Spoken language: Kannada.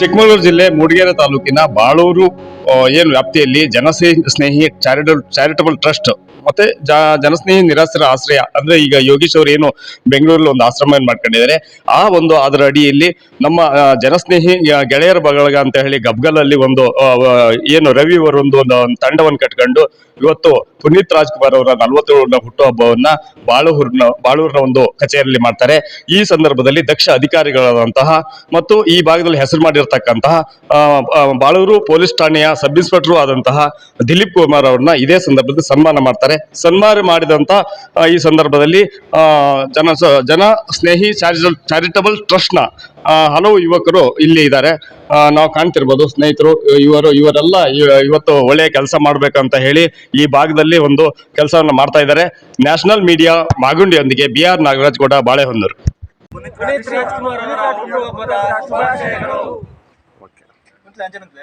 ಚಿಕ್ಕಮಗಳೂರು ಜಿಲ್ಲೆ ಮೂಡಿಗೆರೆ ತಾಲೂಕಿನ ಬಾಳೂರು ಏನು ವ್ಯಾಪ್ತಿಯಲ್ಲಿ ಜನಸ್ನೇಹಿ ಸ್ನೇಹಿ ಚಾರಿಟಬಲ್ ಚಾರಿಟಬಲ್ ಟ್ರಸ್ಟ್ ಮತ್ತೆ ಜನಸ್ನೇಹಿ ನಿರಾಶ್ರಯ ಆಶ್ರಯ ಅಂದ್ರೆ ಈಗ ಯೋಗೀಶ್ ಅವರು ಏನು ಬೆಂಗಳೂರಲ್ಲಿ ಒಂದು ಆಶ್ರಮ ಮಾಡ್ಕೊಂಡಿದ್ದಾರೆ, ಆ ಒಂದು ಅದರ ಅಡಿಯಲ್ಲಿ ನಮ್ಮ ಜನಸ್ನೇಹಿ ಗೆಳೆಯರ ಬಳಗ ಅಂತ ಹೇಳಿ ಗಬ್ಗಲಲ್ಲಿ ಒಂದು ಏನು ರವಿ ಅವರೊಂದು ಒಂದು ತಂಡವನ್ನು ಕಟ್ಕೊಂಡು ಇವತ್ತು ಪುನೀತ್ ರಾಜ್ಕುಮಾರ್ ಅವರ ನಲವತ್ತೇಳನ ಹುಟ್ಟುಹಬ್ಬವನ್ನ ಬಾಳೂರಿನ ಬಾಳೂರಿನ ಒಂದು ಕಚೇರಿಯಲ್ಲಿ ಮಾಡ್ತಾರೆ. ಈ ಸಂದರ್ಭದಲ್ಲಿ ದಕ್ಷ ಅಧಿಕಾರಿಗಳಾದಂತಹ ಮತ್ತು ಈ ಭಾಗದಲ್ಲಿ ಹೆಸರು ಮಾಡಿರ್ತಕ್ಕಂತಹ ಆ, ಬಾಳೂರು ಪೊಲೀಸ್ ಠಾಣೆಯ ಸಬ್ ಇನ್ಸ್ಪೆಕ್ಟರ್ ಆದಂತಹ ದಿಲೀಪ್ ಕುಮಾರ್ ಅವ್ರನ್ನ ಇದೇ ಸಂದರ್ಭದಲ್ಲಿ ಸನ್ಮಾನ ಮಾಡ್ತಾರೆ. ಸನ್ಮಾನ ಮಾಡಿದಂತ ಈ ಸಂದರ್ಭದಲ್ಲಿ ಜನ ಜನ ಸ್ನೇಹಿ ಚಾರಿಟಬಲ್ ಟ್ರಸ್ಟ್ನ ಹಲವು ಯುವಕರು ಇಲ್ಲಿ ಇದ್ದಾರೆ. ನಾವು ಕಾಣ್ತಿರ್ಬೋದು ಸ್ನೇಹಿತರು ಇವರು ಇವರೆಲ್ಲ ಇವತ್ತು ಒಳ್ಳೆಯ ಕೆಲಸ ಮಾಡ್ಬೇಕಂತ ಹೇಳಿ ಈ ಭಾಗದಲ್ಲಿ ಒಂದು ಕೆಲಸವನ್ನು ಮಾಡ್ತಾ ಇದ್ದಾರೆ. ನ್ಯಾಷನಲ್ ಮೀಡಿಯಾ ಮಾಗುಂಡಿಯೊಂದಿಗೆ ಬಿ ಆರ್ ನಾಗರಾಜ್ ಗೌಡ ಬಾಳೆಹೊನ್ನೂರು. ಪುನೀತ್